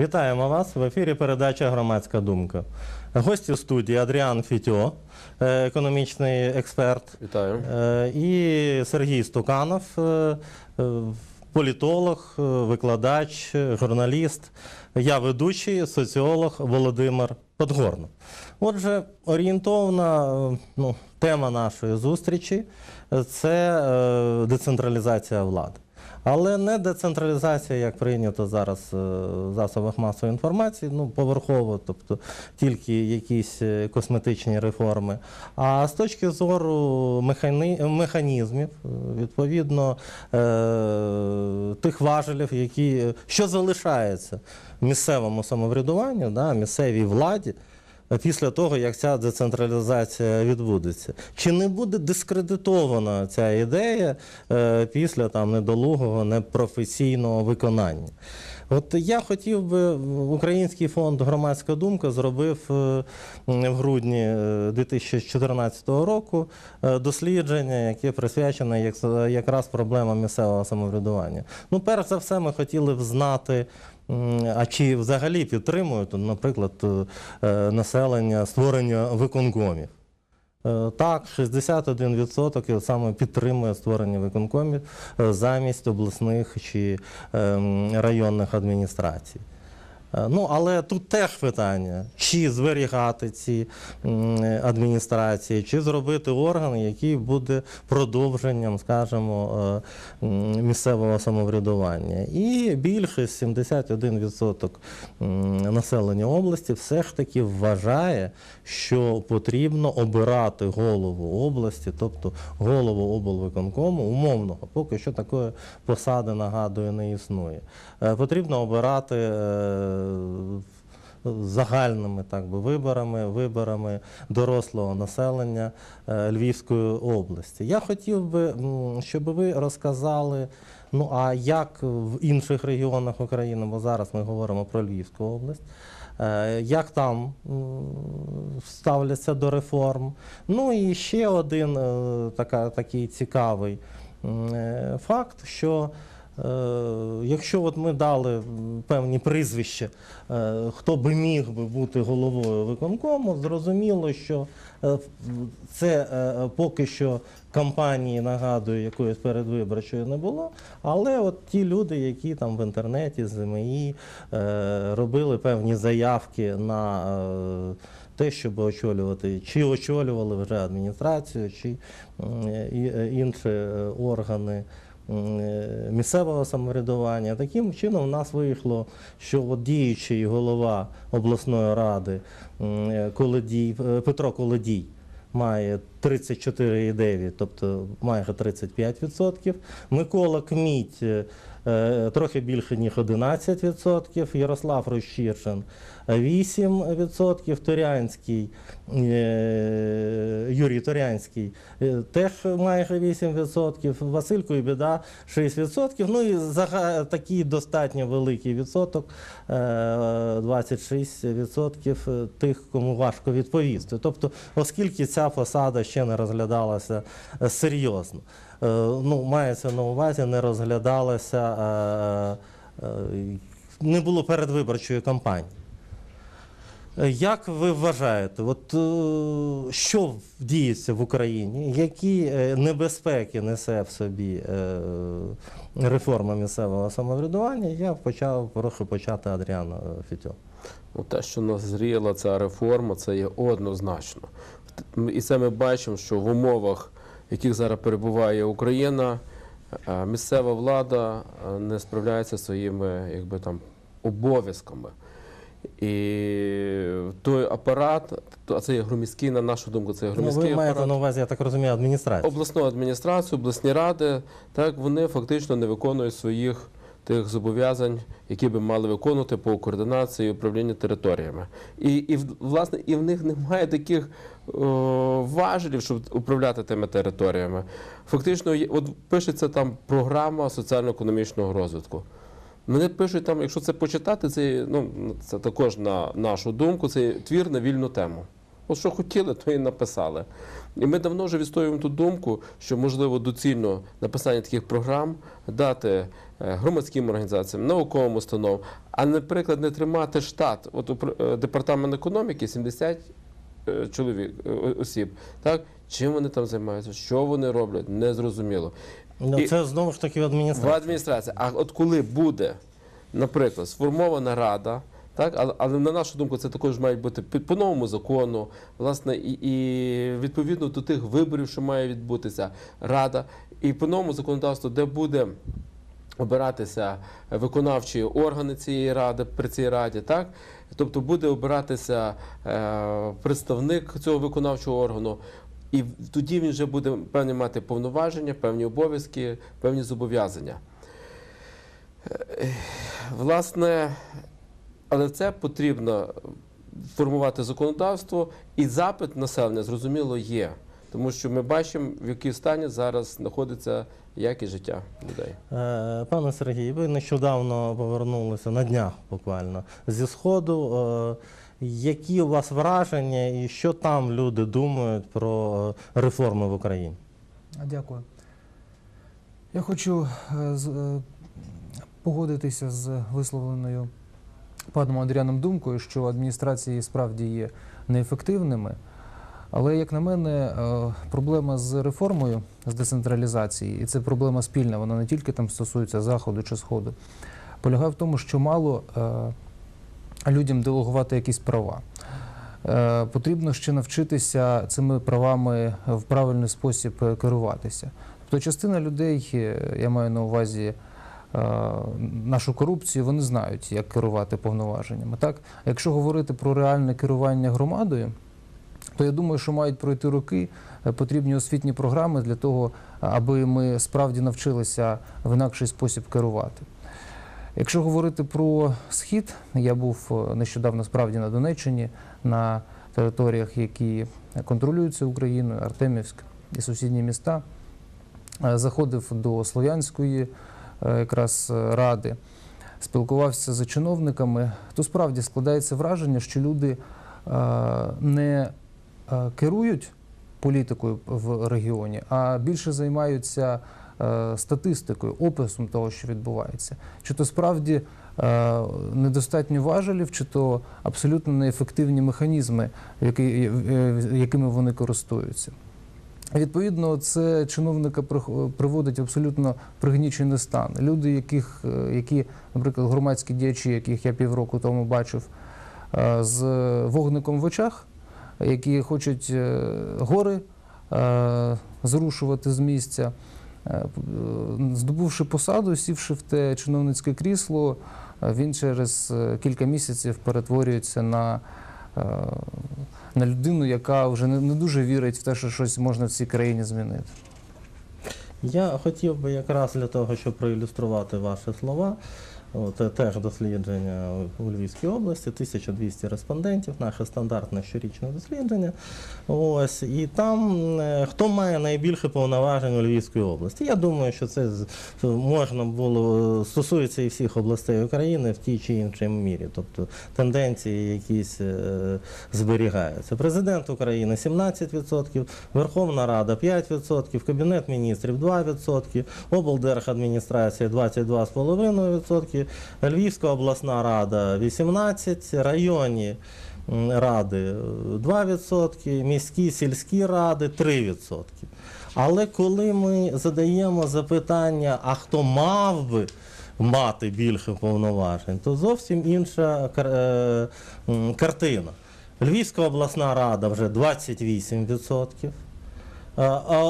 Вітаємо вас в ефірі. Передача Громадська думка. Гості студії Адріан Фітьо, е, економічний експерт, Вітаю. е, і Сергій Стуканов, е, політолог, викладач, журналіст. Я ведучий, соціолог Володимир Подгорно. Отже, орієнтовна ну, тема нашої зустрічі це децентралізація влади. Але не децентралізація, як прийнято зараз е, в засобах масової інформації, ну поверхово, тобто тільки якісь е, косметичні реформи. А з точки зору механізмів, е, відповідно тих важелів, які що залишається місцевому самоврядуванню, да, місцевій владі. Після того, як ця децентралізація відбудеться, чи не буде дискредитована ця ідея е, після там недолугого, непрофесійного виконання? От я хотів би, Український фонд Громадська думка зробив е, в грудні е, 2014 року е, дослідження, яке присвячене якраз проблемам місцевого самоврядування. Ну, перш за все, ми хотіли б знати. А чи взагалі підтримують, наприклад, е, населення створення виконкомів? Е, Так, 61% саме підтримує створення виконкомів е, замість обласних чи ем, районних адміністрацій. Е, Ну, але тут теж питання, чи зберігати ці адміністрації, чи зробити орган, який буде продовженням, скажімо, е, місцевого самоврядування. І більшість, 71% населення області, все ж таки вважає, що потрібно обирати голову області, тобто голову облвиконкому, умовного, поки що такої посади, нагадую, не існує. Е, Потрібно обирати загальними так би, виборами, виборами дорослого населення е, Львівської області. Я хотів би, щоб ви розказали, ну а як в інших регіонах України, бо зараз ми говоримо про Львівську область. е, Як там ставляться до реформ? Ну і ще один е, така, такий цікавий факт, що Якщо от ми дали певні прізвища, е, хто би міг би бути головою виконкому, зрозуміло, що е, це е, поки що кампанії, нагадую, якоїсь передвиборчої не було. Але от ті люди, які там в інтернеті, ЗМІ е, робили певні заявки на е, те, щоб очолювати, чи очолювали вже адміністрацію, чи е, інші е, органи е, місцевого самоврядування. Таким чином, в нас вийшло, що от діючий голова обласної ради е, Колодій, е, Петро Колодій. Має 34,9, тобто майже 35%. Микола Кміть е, е, трохи більше, ніж 11%. Ярослав Рощишин 8%. Турянський, е, Юрій Турянський е, теж майже 8%. Василь Куйбіда 6%. Ну і зага- такий достатньо великий відсоток, е, 26% тих, кому важко відповісти. Тобто, оскільки ця посада ще не розглядалася е, серйозно, Е, ну, мається на увазі, не розглядалася, е, е, не було передвиборчої кампанії. Е, Як ви вважаєте, от е, що діється в Україні? Які е, небезпеки несе в собі е, реформа місцевого самоврядування? Я почав прошу почати Адріана Фітьо. Ну, те, що назріла ця реформа, це є однозначно. І це ми бачимо, що в умовах, яких зараз перебуває Україна, е, місцева влада е, не справляється своїми якби, там, обов'язками. І той апарат, то- а це є громіський, на нашу думку, це є Ну, громіський ви маєте апарат. на увазі, я так розумію, адміністрацію. Обласну адміністрацію, обласні ради, так вони фактично не виконують своїх тих зобов'язань, які би мали виконувати по координації і управлінню територіями. І, і власне, і в них немає таких о, важелів, щоб управляти тими територіями. Фактично, от пишеться там програма соціально-економічного розвитку. Мене пишуть там, якщо це почитати, це, ну, це також на нашу думку, це твір на вільну тему. От що хотіли, то і написали. І ми давно вже відстоюємо ту думку, що можливо доцільно написання таких програм дати е, громадським організаціям, науковим установам, а наприклад, не тримати штат. От е, департамент економіки 70 е, чоловік осіб. Так чим вони там займаються, що вони роблять, незрозуміло. Ну, І- це знову ж таки В адміністрація. адміністрації. А от коли буде, наприклад, сформована рада, так, але, але на нашу думку, це також має бути по новому закону, власне, і, і відповідно до тих виборів, що має відбутися рада, і по новому законодавству, де буде. Обиратися виконавчі органи цієї ради при цій раді, так тобто буде обиратися е, представник цього виконавчого органу, і тоді він вже буде певні мати повноваження, певні обов'язки, певні зобов'язання. Е, Власне, але це потрібно формувати законодавство, і запит населення, зрозуміло, є. Тому що ми бачимо, в якій стані зараз знаходиться якість життя людей. Е, Пане Сергій, ви нещодавно повернулися на днях буквально зі Сходу. Е, Які у вас враження і що там люди думають про реформи в Україні? Дякую. Я хочу е, погодитися з висловленою паном Андріаном думкою, що адміністрації справді є неефективними. Але, як на мене, е, проблема з реформою, з децентралізації, і це проблема спільна, вона не тільки там стосується заходу чи сходу, полягає в тому, що мало е, людям делегувати якісь права. Е, Потрібно ще навчитися цими правами в правильний спосіб керуватися. Тобто частина людей, я маю на увазі нашу корупцію, вони знають, як керувати повноваженнями. Так? Якщо говорити про реальне керування громадою, то я думаю, що мають пройти роки, е, потрібні освітні програми для того, аби ми справді навчилися в інакший спосіб керувати. Якщо говорити про схід, я був е, нещодавно справді на Донеччині, на територіях, які контролюються Україною, Артемівськ і сусідні міста. Е, Заходив до Слов'янської е, якраз е, ради, спілкувався з чиновниками, то справді складається враження, що люди е, не е, керують політикою в регіоні, а більше займаються е, статистикою, описом того, що відбувається. Чи то справді е, недостатньо важелів, чи то абсолютно неефективні механізми, е, якими вони користуються. Відповідно, це чиновника приводить абсолютно пригнічений стан. Люди, яких, е, які, наприклад, громадські діячі, яких я півроку тому бачив е, з вогником в очах, які хочуть е, гори зрушувати з місця, здобувши посаду, сівши в те чиновницьке крісло, він через кілька місяців перетворюється на на людину, яка вже не, не дуже вірить в те, що щось можна в цій країні змінити. Я хотів би якраз для того, щоб проілюструвати ваші слова. От, е, теж дослідження у Львівській області, 1200 респондентів, наше стандартне щорічне дослідження. Ось, і там е, хто має найбільше повноважень у Львівській області? Я думаю, що це можна було стосується і всіх областей України в тій чи іншій мірі. Тобто тенденції якісь е, зберігаються. Президент України 17%, Верховна Рада 5%, Кабінет міністрів 2%, облдержадміністрація 22,5%, Львівська обласна рада 18%, районні ради е, 2%, міські сільські ради 3%. Але коли ми задаємо запитання, а хто мав би мати більше повноважень, то зовсім інша е, картина. Львівська обласна рада вже 28%.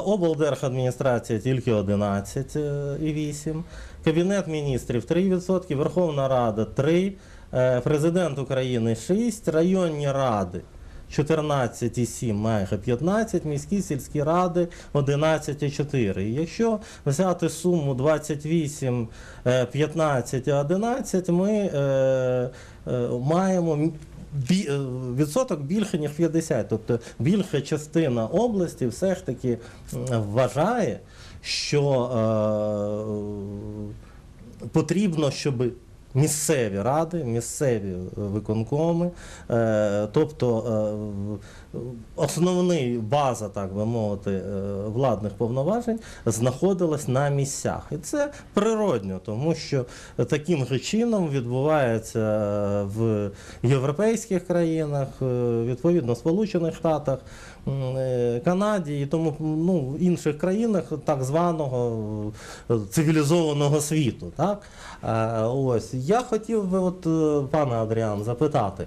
Облдержадміністрація тільки 11,8%, Кабінет міністрів 3%, Верховна Рада 3%, е, Президент України 6%, районні ради 14,7, майже 15, міські сільські ради 11,4. І якщо взяти суму 28, е, 15 і 11, ми е, е, маємо бі, е, відсоток більше, ніж 50. Тобто більша частина області все ж таки вважає, що е, потрібно, щоб місцеві ради, місцеві е, виконкоми, е, тобто е, основний база, так би мовити, е, владних повноважень знаходилась на місцях. І це природньо, тому що таким же чином відбувається е, в європейських країнах, е, відповідно в Сполучених Штатах, Канаді і тому ну, інших країнах так званого цивілізованого світу. Так? Ось я хотів би, от пане Адріан, запитати.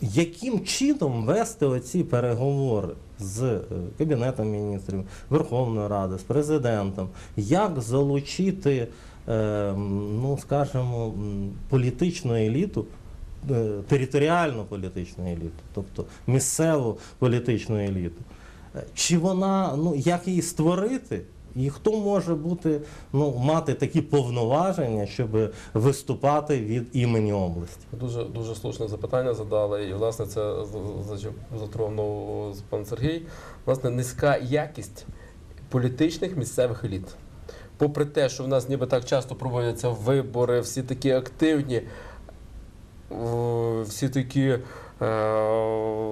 Яким чином вести оці переговори з е, Кабінетом міністрів, Верховною Радою, з президентом? Як залучити, е, ну скажімо, політичну еліту, е, територіальну політичну еліту, тобто місцеву політичну еліту? Чи вона, ну як її створити? І хто може бути, ну, мати такі повноваження, щоб виступати від імені області? Дуже дуже слушне запитання задали, і власне це затронув пан Сергій. Власне, низька якість політичних місцевих еліт. Попри те, що в нас ніби так часто проводяться вибори, всі такі активні, всі такі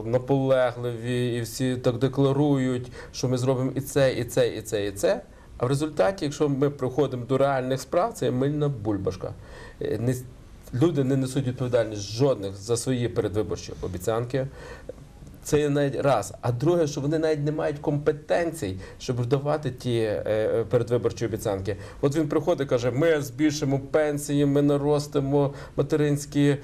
наполегливі, і всі так декларують, що ми зробимо і це, і це, і це, і це. А в результаті, якщо ми приходимо до реальних справ, це мильна бульбашка. Е, люди не несуть відповідальність жодних за свої передвиборчі обіцянки. Це навіть раз. А друге, що вони навіть не мають компетенцій, щоб давати ті е, е, передвиборчі обіцянки. От він приходить каже: ми збільшимо пенсії, ми наростимо материнські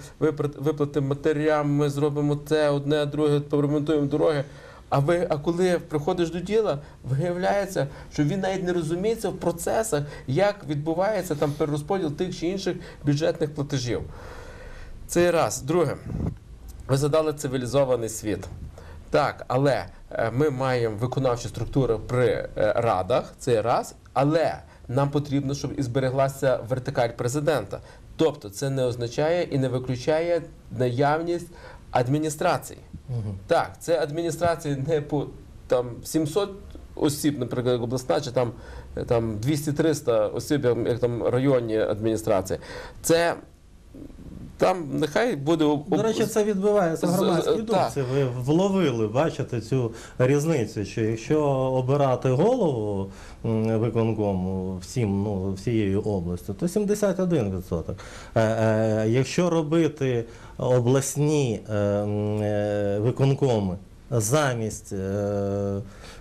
виплати матерям, ми зробимо це, одне, друге, поремонтуємо дороги. А ви, а коли приходиш до діла, виявляється, що він навіть не розуміється в процесах, як відбувається там перерозподіл тих чи інших бюджетних платежів. Це раз. Друге, ви задали цивілізований світ. Так, але е, ми маємо виконавчі структури при е, радах, це раз, але нам потрібно, щоб і збереглася вертикаль президента. Тобто це не означає і не виключає наявність адміністрацій. Так, це адміністрації не по там 700 осіб, наприклад, обласна, чи там, там 200-300 осіб, як там районні адміністрації. Це там нехай буде До речі, це відбувається громадській думці. Ви вловили, бачите цю різницю, що якщо обирати голову виконкому всім, ну, всією областю, то 71%. Е, е, Якщо робити обласні е, виконкоми замість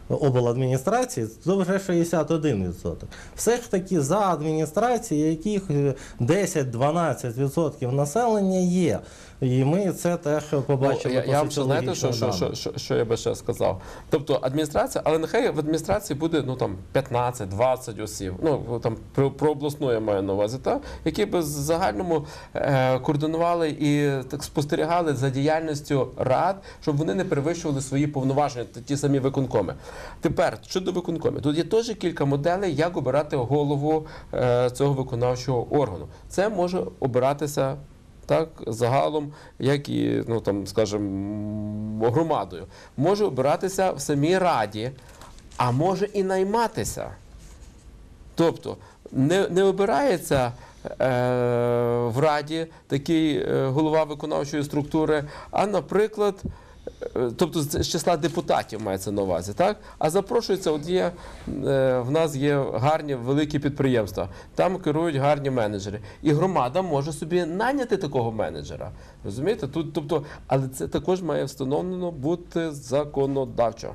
обладміністрації, то вже 61%. Все ж таки за адміністрації, яких е, 10-12% населення є. І ми це теж побачили. Ну, я, я вам ще знаєте, що, що, що, що, що я би ще сказав. Тобто адміністрація, але нехай в адміністрації буде ну там 15-20 осіб. Ну там про, про обласну я маю на увазі, та які би в загальному е, координували і так спостерігали за діяльністю рад, щоб вони не перевищували свої повноваження, ті самі виконкоми. Тепер щодо виконкомів, тут є теж кілька моделей, як обирати голову е, цього виконавчого органу. Це може обиратися так, загалом, як і, ну там, скажімо, громадою. Може обиратися в самій раді, а може і найматися. Тобто не, не обирається е, в раді такий е, голова виконавчої структури, а, наприклад, тобто з числа депутатів мається на увазі, так? А запрошується, от є е, в нас є гарні великі підприємства, там керують гарні менеджери. І громада може собі наняти такого менеджера. Розумієте? Тут, тобто, але це також має встановлено бути законодавчо.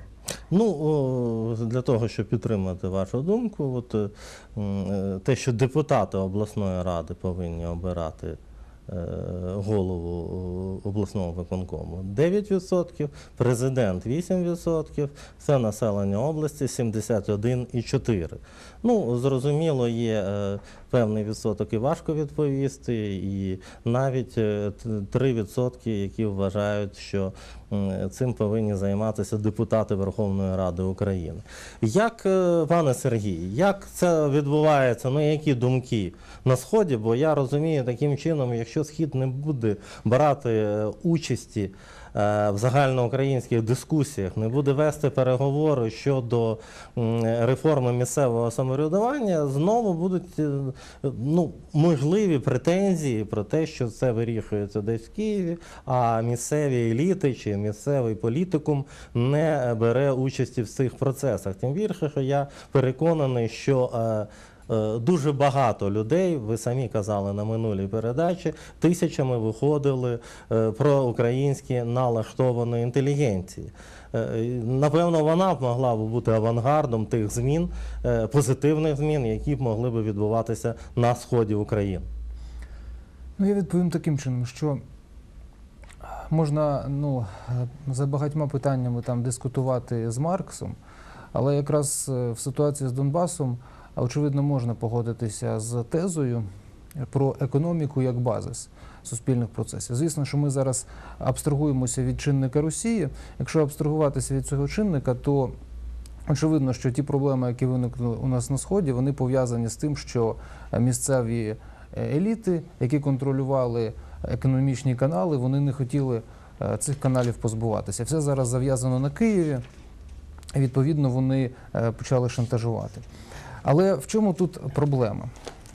Ну, для того, щоб підтримати вашу думку, от, е, е, те, що депутати обласної ради повинні обирати е, голову обласного виконкому 9%, президент 8%, все населення області 71,4%. Ну, зрозуміло, є е, певний відсоток і важко відповісти, і навіть е, т- 3%, які вважають, що цим повинні займатися депутати Верховної Ради України. Як, е, пане Сергій, як це відбувається? Ну, які думки на сході? Бо я розумію, таким чином, якщо Схід не буде брати е, участі е, в загальноукраїнських дискусіях, не буде вести переговори щодо реформи місцевого самоврядування, знову будуть е, ну, можливі претензії про те, що це вирішується десь в Києві, а місцеві еліти чи місцевий політикум не бере участі в цих процесах. Тим більше, що я переконаний, що е, е, дуже багато людей, ви самі казали на минулій передачі, тисячами виходили е, про українські налаштованої інтелігенції. Е, Напевно, вона б могла б бути авангардом тих змін, е, позитивних змін, які б могли б відбуватися на сході України. Ну, я відповім таким чином, що можна ну, е, за багатьма питаннями там дискутувати з Марксом, але якраз е, в ситуації з Донбасом, очевидно, можна погодитися з тезою про економіку як базис суспільних процесів. Звісно, що ми зараз абстрагуємося від чинника Росії. Якщо абстрагуватися від цього чинника, то очевидно, що ті проблеми, які виникли у нас на сході, вони пов'язані з тим, що місцеві е, еліти, які контролювали економічні канали, вони не хотіли е, цих каналів позбуватися. Все зараз зав'язано на Києві. Відповідно, вони е, почали шантажувати. Але в чому тут проблема?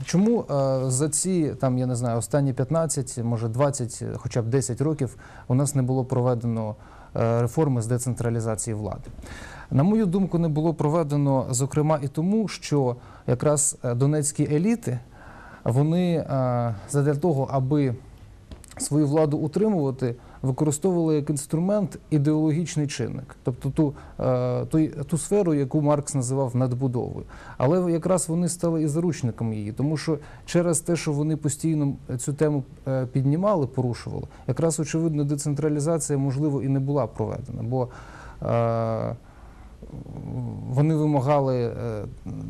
Чому е, за ці там я не знаю останні 15, може 20, хоча б 10 років у нас не було проведено е, реформи з децентралізації влади? На мою думку, не було проведено зокрема і тому, що якраз е, донецькі еліти вони задля того, аби свою владу утримувати, використовували як інструмент ідеологічний чинник, тобто ту, е, ту, ту сферу, яку Маркс називав надбудовою. Але якраз вони стали і заручниками її, тому що через те, що вони постійно цю тему е, піднімали, порушували, якраз очевидно, децентралізація можливо і не була проведена. бо е, вони вимагали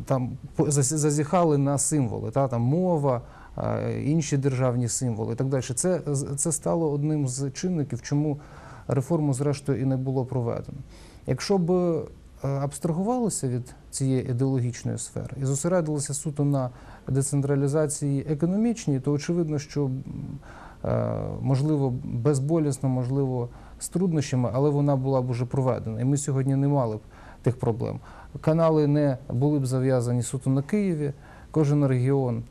там зазіхали на символи, та там мова, інші державні символи і так далі. Це, це стало одним з чинників, чому реформу зрештою і не було проведено. Якщо б е, абстрагувалося від цієї ідеологічної сфери і зосередилося суто на децентралізації економічній, то очевидно, що е, можливо безболісно, можливо, з труднощами, але вона була б уже проведена. І ми сьогодні не мали б тих проблем. Канали не були б зав'язані суто на Києві. Кожен регіон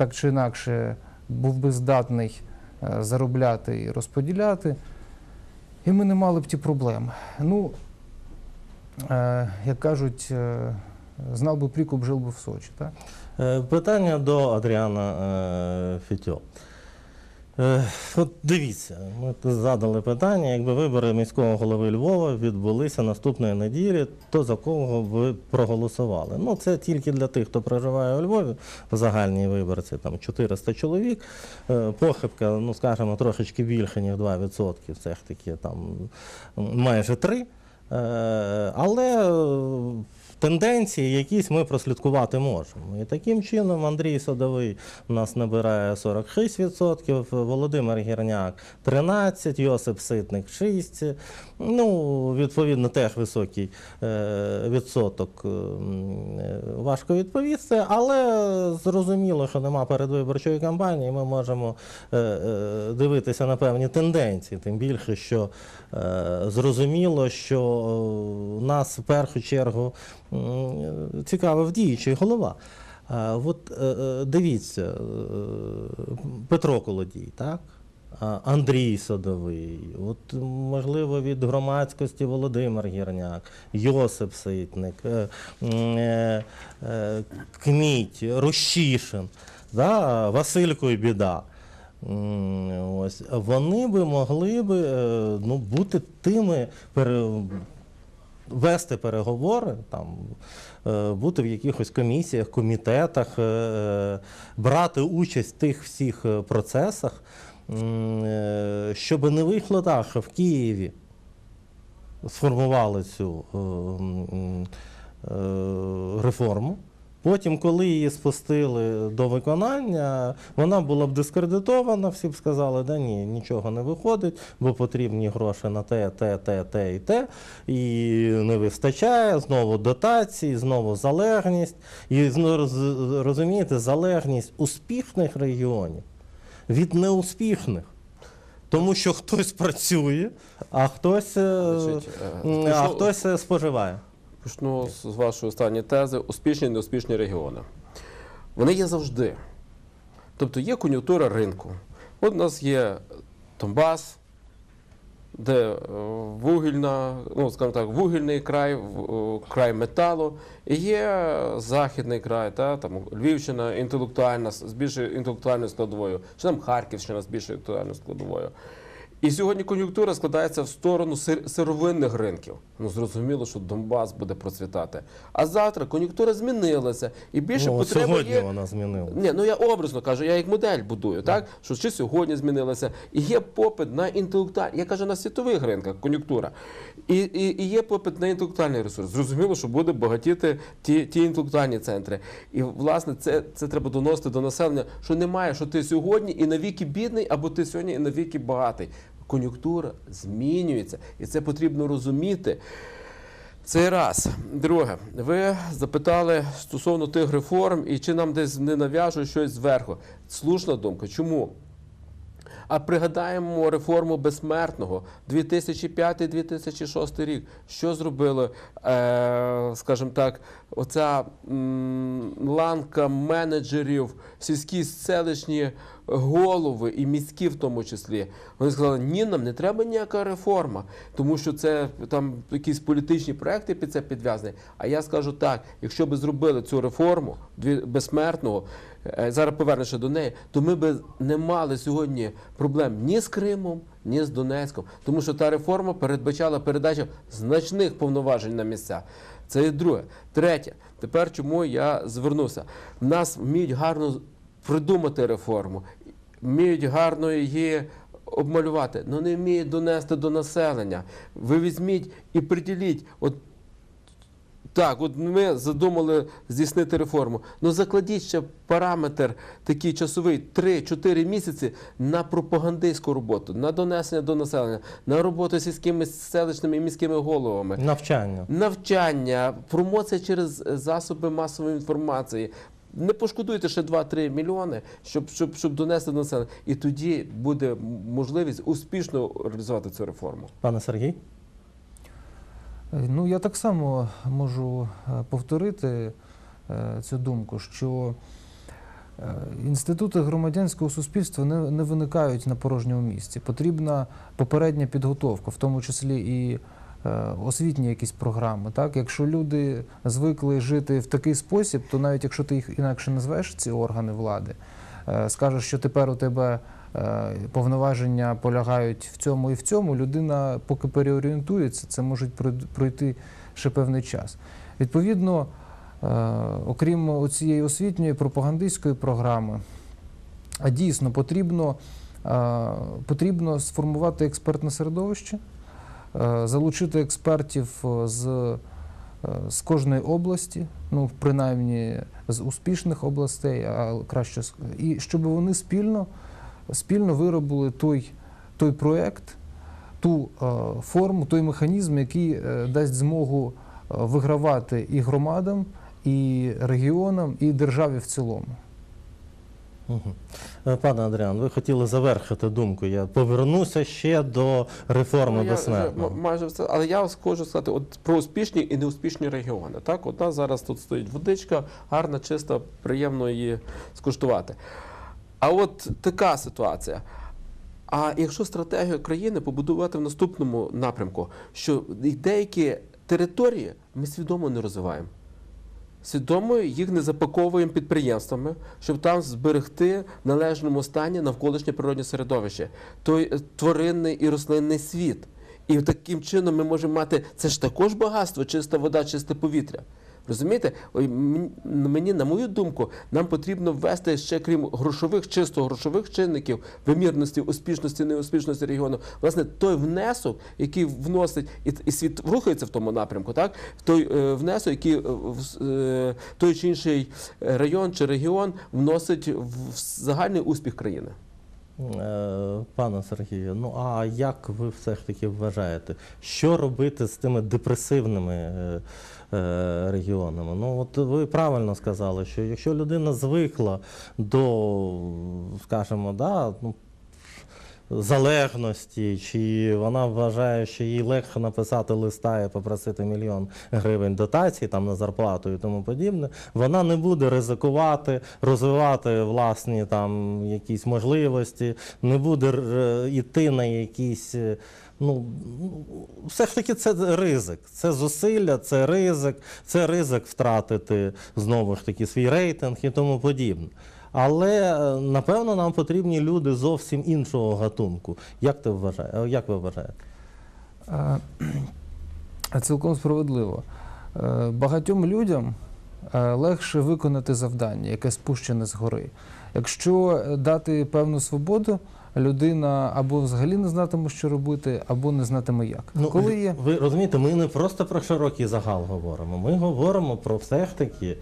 так чи інакше був би здатний е, заробляти і розподіляти. І ми не мали б ті проблеми. Ну, е, як кажуть, е, знав би Прикуп, жив би в Сочі. Так? Питання до Адріана Фітьо. Е, От дивіться, ми задали питання, якби вибори міського голови Львова відбулися наступної неділі, то за кого ви проголосували? Ну, це тільки для тих, хто проживає у Львові, в загальній виборці там 400 чоловік. Е, Похибка, ну скажімо, трошечки більше, ніж 2%, все ж таки там майже 3%. Е, Але тенденції якісь ми прослідкувати можемо. І таким чином Андрій Садовий у нас набирає 46%, Володимир Гірняк 13%, Йосип Ситник 6%. Ну, відповідно, теж високий е, відсоток. е, Важко відповісти, але зрозуміло, що нема передвиборчої кампанії, ми можемо е, дивитися на певні тенденції, тим більше, що зрозуміло, що нас в першу чергу цікавив діючий голова. От е, е, дивіться, е, Петро Колодій, так? Андрій Садовий, от можливо від громадськості Володимир Гірняк, Йосип Ситник, Кміть, Рощишин, да, Василько і Біда. Ось вони би могли е, ну, бути тими вести переговори, там, е, бути в якихось комісіях, комітетах, е, е, брати участь в тих всіх процесах, щоб не вийшло так, в Києві сформували цю реформу. Потім, коли її спустили до виконання, вона була б дискредитована, всі б сказали, да ні, нічого не виходить, бо потрібні гроші на те, те, те, те і те. І не вистачає, знову дотації, знову залежність. І розумієте, залежність успішних регіонів від неуспішних. Тому що хтось працює, а хтось, е, е, м, ну, а хтось е, споживає. Почну з вашої останньої тези: успішні і неуспішні регіони. Вони є завжди. Тобто є кон'юнктура ринку. От у нас є Донбас, де е, вугільна, ну скажімо так, вугільний край, е, край металу, і є західний край, та, там Львівщина інтелектуальна, з більшою інтелектуальною складовою, чи там Харківщина з більшою інтелектуальною складовою. І сьогодні кон'юнктура складається в сторону сир- сировинних ринків. Ну зрозуміло, що Донбас буде процвітати. А завтра кон'юнктура змінилася, і більше Ну, от потреба сьогодні є. вона змінила. Ні, ну я образно кажу, я як модель будую, так? Що чи сьогодні змінилося, і є попит на інтелектуальний, я кажу на світових ринках, кон'юнктура. І, і, і є попит на інтелектуальний ресурс. Зрозуміло, що буде багатіти ті, ті інтелектуальні центри. І власне це, це треба доносити до населення, що немає, що ти сьогодні і навіки бідний, або ти сьогодні і навіки багатий. Кон'юнктура змінюється, і це потрібно розуміти. Це раз. Друге, ви запитали стосовно тих реформ і чи нам десь не нав'яжуть щось зверху. Слушна думка. Чому? А пригадаємо реформу безсмертного 2005-2006 рік. Що зробили, е, скажімо так, оця ланка менеджерів, сільські селищні голови і міські в тому числі. Вони сказали, ні, нам не треба ніяка реформа, тому що це там якісь політичні проекти під це підв'язані. А я скажу так: якщо би зробили цю реформу безсмертного, е, зараз повернешся до неї, то ми би не мали сьогодні проблем ні з Кримом, ні з Донецьком, тому що та реформа передбачала передачу значних повноважень на місця. Це і друге. Третє, тепер чому я звернувся? Нас вміють гарно придумати реформу, вміють гарно її обмалювати, але не вміють донести до населення. Ви візьміть і приділіть. От так, от ми задумали здійснити реформу. Ну закладіть ще параметр такий часовий 3-4 місяці на пропагандистську роботу, на донесення до населення, на роботу з сільськими селищними і міськими головами. Навчання. Навчання, промоція через засоби масової інформації. Не пошкодуйте ще 2-3 мільйони, щоб, щоб, щоб донести до населення. І тоді буде можливість успішно реалізувати цю реформу. Пане Сергій? Е, Ну, я так само можу е, повторити е, цю думку, що інститути громадянського суспільства не, не виникають на порожньому місці. Потрібна попередня підготовка, в тому числі і освітні якісь програми. Так? Якщо люди звикли жити в такий спосіб, то навіть якщо ти їх інакше назвеш, ці органи влади, е, скажеш, що тепер у тебе е, повноваження полягають в цьому і в цьому, людина, поки переорієнтується, це може пройти ще певний час. Відповідно, е, окрім цієї освітньої пропагандистської програми, а дійсно потрібно, е, потрібно сформувати експертне середовище, е, залучити експертів е, з, е, з кожної області, ну принаймні з успішних областей, а краще і щоб вони спільно, спільно виробили той, той проект, ту е, форму, той механізм, який е, дасть змогу е, вигравати і громадам, і регіонам, і державі в цілому. Угу. Пане Андріан, ви хотіли завершити думку. Я повернуся ще до реформи Ну, безсмертного. майже все, але я хочу сказати от про успішні і неуспішні регіони. Так, от нас зараз тут стоїть водичка, гарна, чиста, приємно її скуштувати. А от така ситуація. А якщо стратегію країни побудувати в наступному напрямку, що деякі території ми свідомо не розвиваємо. Свідомо їх не запаковуємо підприємствами, щоб там зберегти в належному стані навколишнє природне середовище, той е, тваринний і рослинний світ. І таким чином ми можемо мати це ж також багатство, чиста вода, чисте повітря. Розумієте? Ой, Мені, на мою думку, нам потрібно ввести ще крім грошових, чисто грошових чинників, вимірності, успішності, неуспішності регіону, власне, той внесок, який вносить і, і світ рухається в тому напрямку, так? Той е, внесок, який е, е, той чи інший район чи регіон вносить в загальний успіх країни. Е, Пане Сергію, ну а як ви все ж таки вважаєте, що робити з тими депресивними е, е, регіонами? Ну от ви правильно сказали, що якщо людина звикла до, скажімо, да, ну, залежності, чи вона вважає, що їй легко написати листа і попросити мільйон гривень дотацій там на зарплату і тому подібне, вона не буде ризикувати, розвивати власні там якісь можливості, не буде е, йти на якісь. е, ну, все ж таки, це ризик. Це зусилля, це ризик, це ризик втратити знову ж таки свій рейтинг і тому подібне. Але е, напевно нам потрібні люди зовсім іншого гатунку. Як ти вважаєш? Як ви вважаєте? Цілком справедливо. Е, Багатьом людям е, легше виконати завдання, яке спущене згори. Якщо е, дати певну свободу, людина або взагалі не знатиме, що робити, або не знатиме як. Коли є Ви розумієте, ми не просто про широкий загал говоримо. Ми говоримо про все ж таки е,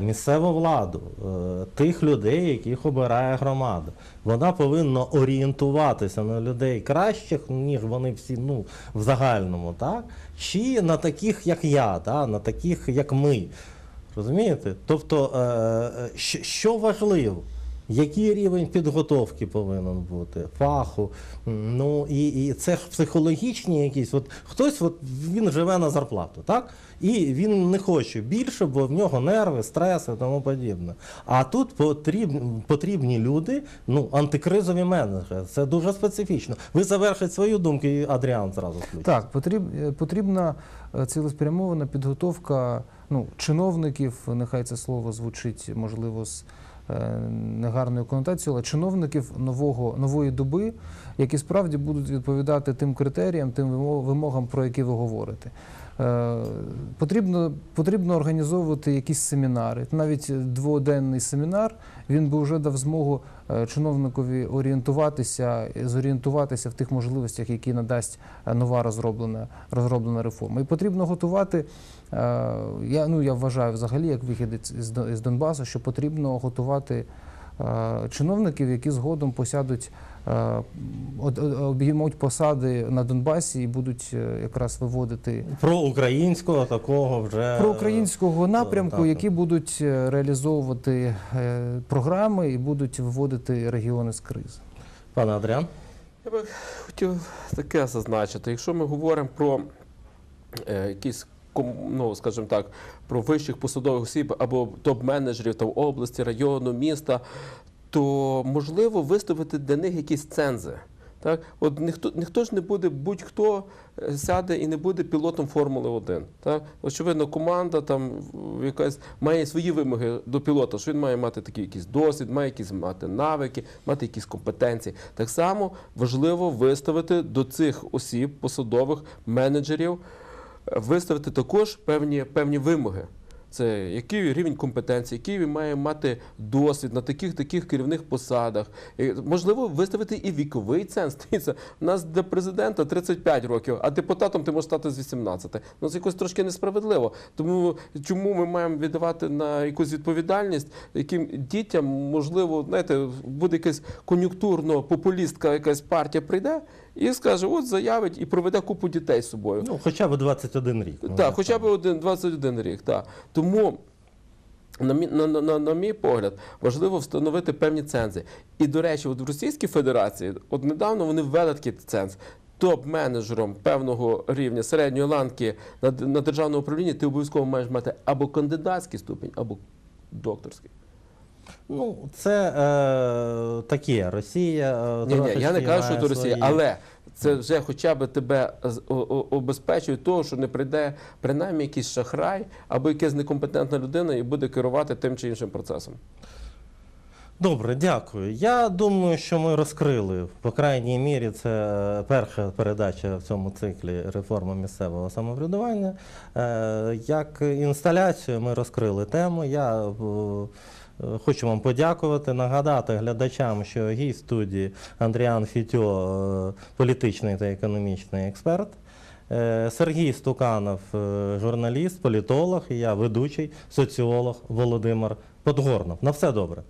місцеву владу, е, тих людей, яких обирає громада. Вона повинна орієнтуватися на людей кращих, ніж вони всі ну, в загальному, так? чи на таких, як я, так? на таких, як ми. Розумієте? Тобто, е, е, що важливо? Який рівень підготовки повинен бути, фаху. Ну і, і це психологічні якісь. От хтось от він живе на зарплату, так? І він не хоче більше, бо в нього нерви, стрес і тому подібне. А тут потрібні, потрібні люди, ну, антикризові менеджери. Це дуже специфічно. Ви завершите свою думку, і Адріан зразу включить. Так, е, потрібна е, цілеспрямована підготовка ну, чиновників, нехай це слово звучить, можливо, з негарною конотацією, але чиновників нового, нової доби, які справді будуть відповідати тим критеріям, тим вимогам, про які ви говорите. Е, Потрібно, потрібно організовувати якісь семінари. Навіть дводенний семінар він би вже дав змогу е, чиновникові орієнтуватися, е, зорієнтуватися в тих можливостях, які надасть е, нова розроблена, розроблена реформа. І потрібно готувати. Е, Я, ну, я вважаю взагалі, як вихідець із Донбасу, що потрібно готувати е, чиновників, які згодом посядуть, е, обіймуть посади на Донбасі і будуть якраз виводити Про українського такого вже про українського напрямку, так. які будуть реалізовувати програми і будуть виводити регіони з кризи. Пане Адріан. Я би хотів таке зазначити. Якщо ми говоримо про якісь ну, скажімо так, про вищих посадових осіб або топ-менеджерів там області, району, міста, то можливо виставити для них якісь цензи. Так, от ніхто ніхто ж не буде, будь-хто е, сяде і не буде пілотом Формули 1. Так, очевидно, команда там якась має свої вимоги до пілота, що він має мати такий якийсь досвід, має якісь мати навики, мати якісь компетенції. Так само важливо виставити до цих осіб, посадових менеджерів, виставити також певні, певні вимоги. Це який рівень компетенції, який він має мати досвід на таких таких керівних посадах. І, можливо, виставити і віковий ценз. У нас для президента 35 років, а депутатом ти можеш стати з 18. Ну це якось трошки несправедливо. Тому чому ми маємо віддавати на якусь відповідальність, яким дітям можливо, знаєте, буде якась кон'юнктурно популістка, якась партія прийде і скаже: от заявить і проведе купу дітей з собою. Ну, хоча б 21 рік. ну, Так, хоча б один 21 рік. Так. Тому, на, мій- на, на, на, на мій погляд, важливо встановити певні цензи. І, до речі, от в Російській Федерації, от недавно вони ввели такий ценз. Топ-менеджером певного рівня середньої ланки на, на державному управлінні ти обов'язково маєш мати або кандидатський ступінь, або докторський. Ну, це е, таке. Росія. Е, Ні, ні, я не кажу, що Росії, свої- але це вже хоча б тебе обезпечує того, що не прийде принаймні якийсь шахрай або якась некомпетентна людина і буде керувати тим чи іншим процесом. Добре, дякую. Я думаю, що ми розкрили, по крайній мірі, це перша передача в цьому циклі реформи місцевого самоврядування. Е, Як інсталяцію ми розкрили тему. Я е, хочу вам подякувати, нагадати глядачам, що гість студії Андріан Фітьо, е, політичний та економічний експерт. Е, Сергій Стуканов, е, журналіст, політолог, і я ведучий, соціолог Володимир Подгорнов. На все добре.